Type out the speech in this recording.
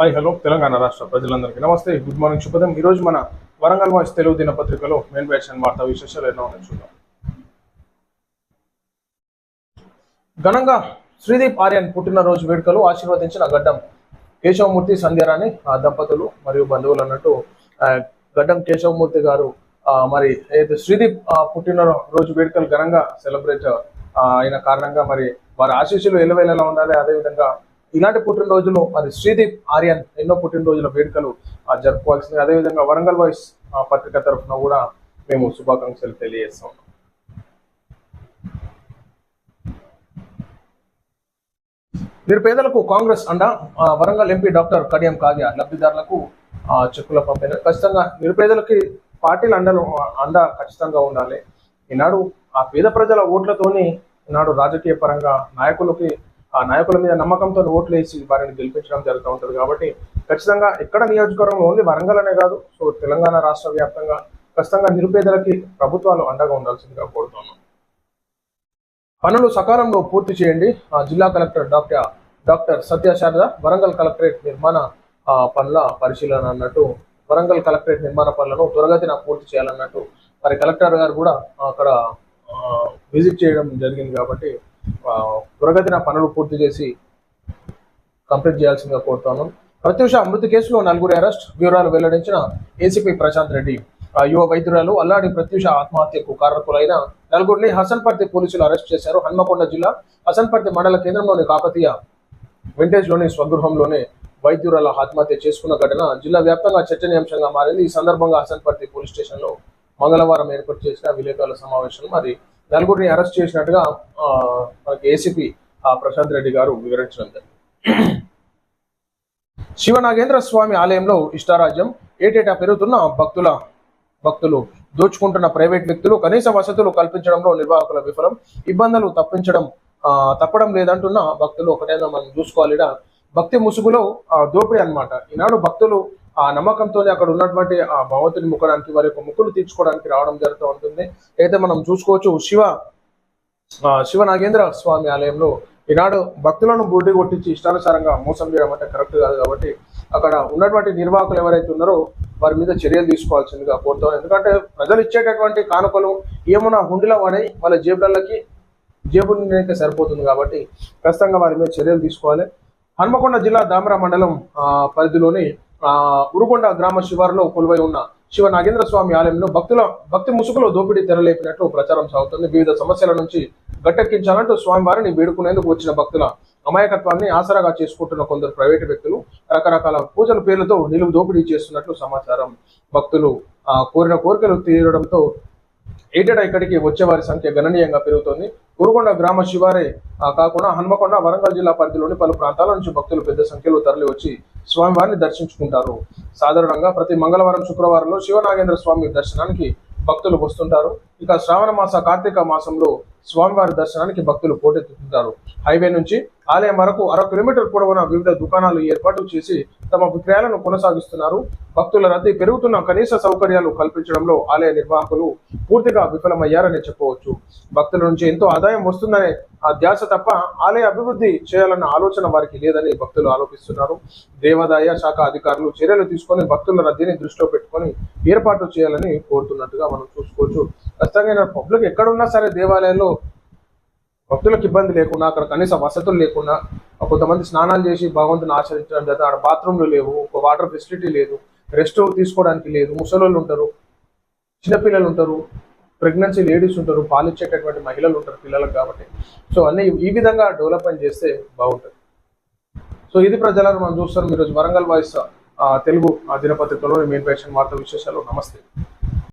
Hi hello Telangana రాష్ట్ర ప్రజలందరికీ నమస్తే. గుడ్ మార్నింగ్ శుభదం ఈ రోజు మన వరంగల్ వాయిస్ తెలుగు దినపత్రికలో మెయిన్ వ్యాక్షన్ వార్తా విశేషాలు ఎన్నో ఉన్నాయి చూద్దాం. ఘనంగా శ్రీదీప్ ఆర్యన్ పుట్టినరోజు వేడుకలు ఆశీర్వదించిన గడ్డం కేశవమూర్తి సంధ్యారాణి ఆ దంపతులు మరియు బంధువులు అన్నట్టు గడ్డం కేశవమూర్తి గారు మరి అయితే శ్రీదీప్ పుట్టినరోజు వేడుకలు ఘనంగా సెలబ్రేట్ అయిన కారణంగా మరి వారి ఆశీస్సులు ఎల్లవేళలా ఉండాలి. అదేవిధంగా ఇలాంటి పుట్టినరోజులు మరి శ్రీదీప్ ఆర్యన్ ఎన్నో పుట్టినరోజుల వేడుకలు జరుపుకోవాల్సింది అదేవిధంగా వరంగల్ వాయిస్ ఆ, పత్రిక తరఫున కూడా మేము శుభాకాంక్షలు తెలియజేస్తాం నిరుపేదలకు కాంగ్రెస్ అండ ఆ, వరంగల్ ఎంపీ డాక్టర్ కడియం కావ్య లబ్ధిదారులకు ఆ, చెక్కుల పంపిన. ఖచ్చితంగా నిరుపేదలకి పార్టీల అండలు అండ ఖచ్చితంగా ఉండాలి. ఈనాడు ఆ పేద ప్రజల ఓట్లతోని ఈనాడు రాజకీయ పరంగా నాయకులకి ఆ నాయకుల మీద నమ్మకంతో ఓట్లు వేసి వారిని గెలిపించడం జరుగుతూ ఉంటుంది కాబట్టి ఖచ్చితంగా ఎక్కడ నియోజకవర్గంలో ఓన్లీ వరంగల్ అనే కాదు సో తెలంగాణ రాష్ట్ర వ్యాప్తంగా ఖచ్చితంగా నిరుపేదలకి ప్రభుత్వాలు అండగా ఉండాల్సిందిగా కోరుతున్నాం పనులు సకాలంలో పూర్తి చేయండి. ఆ, జిల్లా collector doctor doctor Satya Sharada Warangal collectorate నిర్మాణ పనుల పరిశీలన అన్నట్టు వరంగల్ కలెక్టరేట్ నిర్మాణ పనులను త్వరగతిన పూర్తి చేయాలన్నట్టు మరి కలెక్టర్ గారు కూడా అక్కడ విజిట్ చేయడం జరిగింది కాబట్టి త్వరగతిన పనులు పూర్తి చేసి కంప్లీట్ చేయాల్సిందిగా కోరుతాను. ప్రత్యూష మృతి కేసులో నలుగురి అరెస్ట్ వివరాలు వెల్లడించిన ఏసీపీ ప్రశాంత్ రెడ్డి. యువ వైద్యురాలు అల్లాడి ప్రత్యూష ఆత్మహత్యకు కారణకులైన నలుగురిని హసన్పర్తి పోలీసులు అరెస్ట్ చేశారు. హన్మకొండ జిల్లా హసన్పర్తి మండల కేంద్రంలోని కాకతీయ వింటేజ్లోని స్వగృహంలోనే వైద్యురాల ఆత్మహత్య చేసుకున్న ఘటన జిల్లా వ్యాప్తంగా చర్చనీయాంశంగా మారింది. ఈ సందర్భంగా హసన్పర్తి పోలీస్ స్టేషన్లో మంగళవారం ఏర్పాటు చేసిన విలేకరుల సమావేశం మరి నలుగురిని అరెస్ట్ చేసినట్టుగా ఆ, మనకి ఏసీపీ ప్రశాంత్ రెడ్డి గారు వివరించడం జరిగింది. శివనాగేంద్ర స్వామి ఆలయంలో ఇష్టారాజ్యం ఏటేటా పెరుగుతున్న భక్తుల భక్తులు దోచుకుంటున్న ప్రైవేట్ వ్యక్తులు కనీస వసతులు కల్పించడంలో నిర్వాహకుల విఫలం ఇబ్బందులు తప్పించడం ఆ, తప్పడం లేదంటున్న భక్తులు ఒకటేదో మనం చూసుకోవాలి ఈడ భక్తి ముసుగులో ఆ, దోపిడీ అన్నమాట. ఈనాడు భక్తులు ఆ నమ్మకంతోనే అక్కడ ఉన్నటువంటి ఆ భగవతుని ముఖడానికి వారి యొక్క ముక్కులు తీర్చుకోవడానికి రావడం జరుగుతూ ఉంటుంది. అయితే మనం చూసుకోవచ్చు శివ శివ నాగేంద్ర స్వామి ఆలయంలో ఈనాడు భక్తులను బుడ్డి కొట్టించి ఇష్టానుసారంగా మోసం చేయడం అంటే కరెక్ట్ కాదు కాబట్టి అక్కడ ఉన్నటువంటి నిర్వాహకులు ఎవరైతే ఉన్నారో వారి మీద చర్యలు తీసుకోవాల్సిందిగా కోరుతాం ఎందుకంటే ప్రజలు ఇచ్చేటటువంటి కానుకలు ఏమన్నా హుండిలో వాడే వాళ్ళ జేబులకి జేబు నిండితే సరిపోతుంది కాబట్టి ఖచ్చితంగా వారి మీద చర్యలు తీసుకోవాలి. హన్మకొండ జిల్లా దామరా మండలం పరిధిలోని ఉరుకొండ గ్రామ శివారులో కొలువై ఉన్న శివ నాగేంద్ర స్వామి ఆలయంలో భక్తుల భక్తి ముసుగులో దోపిడీ తెరలేపినట్లు ప్రచారం సాగుతుంది. వివిధ సమస్యల నుంచి గట్టెక్కించాలంటూ స్వామివారిని వేడుకునేందుకు వచ్చిన భక్తుల అమాయకత్వాన్ని ఆసరాగా చేసుకుంటున్న కొందరు ప్రైవేటు వ్యక్తులు రకరకాల పూజల పేర్లతో నిలువు దోపిడీ చేస్తున్నట్లు సమాచారం. భక్తులు ఆ, కోరిన కోరికలు తీరడంతో ఏటేటా ఇక్కడికి వచ్చే వారి సంఖ్య గణనీయంగా పెరుగుతోంది. కురుకొండ గ్రామ శివారే కాకుండా హన్మకొండ వరంగల్ జిల్లా పరిధిలోని పలు ప్రాంతాల నుంచి భక్తులు పెద్ద సంఖ్యలో తరలి వచ్చి స్వామివారిని దర్శించుకుంటారు. సాధారణంగా ప్రతి మంగళవారం శుక్రవారంలో శివనాగేంద్ర స్వామి దర్శనానికి భక్తులు వస్తుంటారు. ఇక శ్రావణ మాస కార్తీక మాసంలో స్వామివారి దర్శనానికి భక్తులు పోటెత్తుతుంటారు. హైవే నుంచి ఆలయం వరకు అర కిలోమీటర్ పొడవున వివిధ దుకాణాలు ఏర్పాటు చేసి తమ విక్రయాలను కొనసాగిస్తున్నారు. భక్తుల రద్దీ పెరుగుతున్న కనీస సౌకర్యాలు కల్పించడంలో ఆలయ నిర్వాహకులు పూర్తిగా విఫలమయ్యారని చెప్పవచ్చు. భక్తుల నుంచి ఎంతో ఆదాయం వస్తుందనే ఆ ధ్యాస తప్ప ఆలయ అభివృద్ధి చేయాలన్న ఆలోచన వారికి లేదని భక్తులు ఆరోపిస్తున్నారు. దేవాదాయ శాఖ అధికారులు చర్యలు తీసుకొని భక్తుల రద్దీని దృష్టిలో పెట్టుకొని ఏర్పాటు చేయాలని కోరుతున్నట్టుగా మనం చూసుకోవచ్చు. ఖచ్చితంగా పబ్లిక్ ఎక్కడున్నా సరే దేవాలయంలో భక్తులకు ఇబ్బంది లేకుండా అక్కడ కనీస వసతులు లేకుండా కొంతమంది స్నానాలు చేసి భగవంతుని ఆచరించడం జరుగుతుంది. అక్కడ బాత్రూమ్లు లేవు ఒక వాటర్ ఫెసిలిటీ లేదు రెస్ట్ తీసుకోవడానికి లేదు ముసలోళ్ళు ఉంటారు చిన్నపిల్లలు ఉంటారు. ప్రెగ్నెన్సీ లేడీస్ ఉంటారు పాలిచ్చేటటువంటి మహిళలు ఉంటారు పిల్లలకు కాబట్టి. సో అన్ని ఈ విధంగా డెవలప్మెంట్ చేస్తే బాగుంటుంది. సో ఇది ప్రజలను మనం చూస్తాం ఈరోజు వరంగల్ వాయిస్ ఆ, తెలుగు ఆ దినపత్రికలో మెయిన్ ప్యాషన్ వార్తా విశేషాలు. నమస్తే.